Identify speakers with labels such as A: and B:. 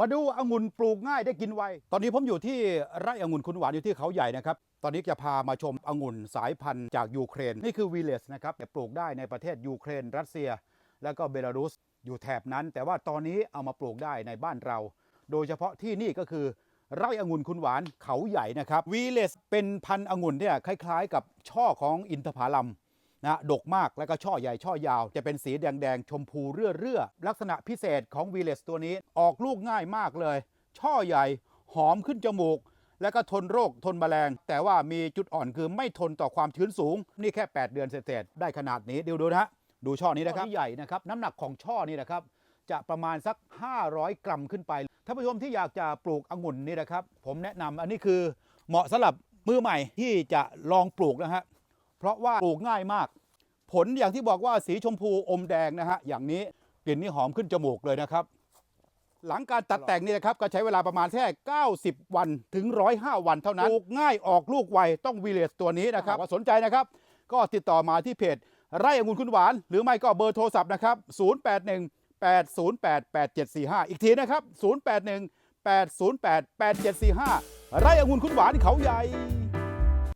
A: มาดูองุ่นปลูกง่ายได้กินไว ตอนนี้ผมอยู่ที่ไร่องุ่นคุณหวานอยู่ที่เขาใหญ่นะครับ ตอนนี้จะพามาชมองุ่นสายพันธุ์จากยูเครน นี่คือวีเลสนะครับแต่ปลูกได้ในประเทศยูเครน รัสเซีย แล้วก็เบลารุสอยู่แถบนั้น แต่ว่าตอนนี้เอามาปลูกได้ในบ้านเรา โดยเฉพาะที่นี่ก็คือไร่องุ่นคุณหวานเขาใหญ่นะครับวีเลสเป็นพันธุ์องุ่นเนี่ยคล้าย ๆ กับช่อของอินทผลัม นะดกมากแล้วก็ช่อใหญ่ช่อยาว จะเป็นสีแดงๆ ชมพูเรื่อๆ ลักษณะพิเศษของวีเลสตัวนี้ออกลูกง่ายมากเลย ช่อใหญ่หอมขึ้นจมูก แล้วก็ทนโรคทนแมลง แต่ว่ามีจุดอ่อนคือไม่ทนต่อความชื้นสูง นี่แค่ 8 เดือนเศษๆได้ขนาดนี้เดี๋ยวดูนะฮะดูช่อนี้นะครับใหญ่นะครับน้ำหนักของช่อนี่นะครับจะประมาณสัก 500 กรัมขึ้นไปท่านผู้ชมที่อยากจะปลูกองุ่นนี่นะครับ ผมแนะนำอันนี้คือเหมาะสำหรับมือใหม่ที่จะลองปลูกนะฮะ เพราะว่าปลูกง่ายมาก ผลอย่างที่บอกว่าสีชมพูอมแดงนะฮะอย่างนี้กลิ่นนี่หอมขึ้นจมูกเลยนะครับ หลังการตัดแต่งนี่นะครับก็ใช้เวลาประมาณแค่ 90 วันถึง 105 วันเท่านั้นปลูกง่ายออกลูกไวต้องวีเลสตัวนี้นะครับว่าสนใจนะครับ ก็ติดต่อมาที่เพจไร่องุ่นคุณหวาน หรือไม่ก็เบอร์โทรศัพท์นะครับ081 808 8745 อีกทีนะครับ 081 808 8745 ไร่องุ่นคุณหวานเขาใหญ่